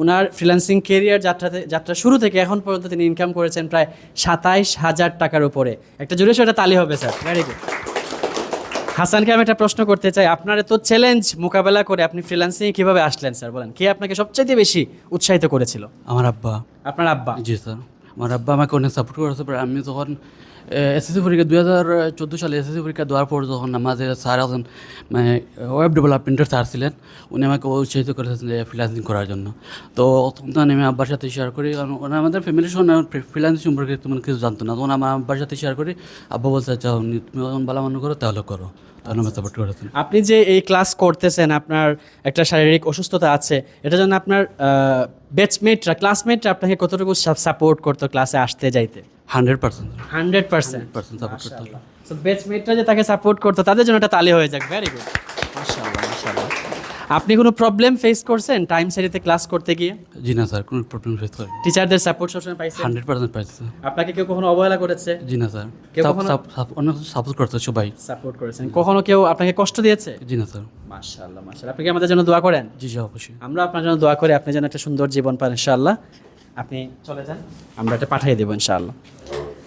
ওনার freelancing career যাত্রাতে যাত্রা শুরু থেকে এখন পর্যন্ত তিনি ইনকাম করেছেন প্রায় সাতাইশ হাজার টাকার উপরে। একটা জোরে সেটা তালি হবে স্যার। ভেরি গুড হাসানকে আমি একটা প্রশ্ন করতে চাই। আপনার এত চ্যালেঞ্জ মোকাবেলা করে আপনি ফ্রিল্যান্সিং কীভাবে আসলেন স্যার? বলেন। কে আপনাকে সবচাইতে বেশি উৎসাহিত করেছিল? আমার আব্বা। আপনার আব্বা? জি স্যার। আমার আব্বা আমাকে অনেক সাপোর্ট করেছে আমি যখন এসএসসি পরীক্ষা দুই হাজার চোদ্দ সালে এসএসসি পরীক্ষা দেওয়ার পর যখন আমাদের স্যার আছেন মানে ওয়েব ডেভেলপমেন্টের স্যার ছিলেন, উনি আমাকে উৎসাহিত করেছেন যে ফ্রিল্যান্সিং করার জন্য। তো তখন আমি আব্বার সাথে শেয়ার করি, কারণ আমাদের ফ্যামিলির সঙ্গে ফ্রিল্যান্সিং সম্পর্কে তেমন কিছু জানতো না। তখন আমার আব্বার সাথে শেয়ার করি, আব্বা বলছে আচ্ছা তুমি যখন ভালো মনে করো, তাহলে করো। আপনি যে এই ক্লাস করতেছেন আপনার একটা শারীরিক অসুস্থতা আছে এটা জন্য আপনার ব্যাচমেটরা ক্লাসমেটরা আপনাকে কতটুকু সাপোর্ট করতো ক্লাসে আসতে যাইতে? Hundred percent. Hundred percent. Percent support করতো। হলো ব্যাচমেটরা যে তাকে সাপোর্ট করতো তাদের জন্য একটা তালি হয়ে যাক। ভেরি গুড মাশাআল্লাহ মাশাআল্লাহ। আপনি কোনো প্রবলেম ফেস করছেন? টাইম সারিতে ক্লাস করতে গিয়ে? জি না স্যার কোনো প্রবলেম ফেস করি টিচারদের সাপোর্ট সবসময় পাইছেন হান্ড্রেড পার্সেন্ট পাইছে। স্যার আপনাকে কেউ কখনো অবহেলা করেছে? জি না স্যার। কেউ কখনো- সাপ- অনেক সাপোর্ট করতে সবাই। সাপোর্ট করেছেন। কখনো কেউ আপনাকে কষ্ট দিয়েছে? জি না স্যার। মাশাআল্লাহ মাশাআল্লাহ। আপনি কি আমাদের জন্য দোয়া করেন? জি জি অবশ্যই। আমরা আপনার জন্য দোয়া করি আপনি যেন একটা সুন্দর জীবন পান ইনশাআল্লাহ। আপনি চলে যান আমরা এটা পাঠিয়ে দেবো ইনশাআল্লাহ।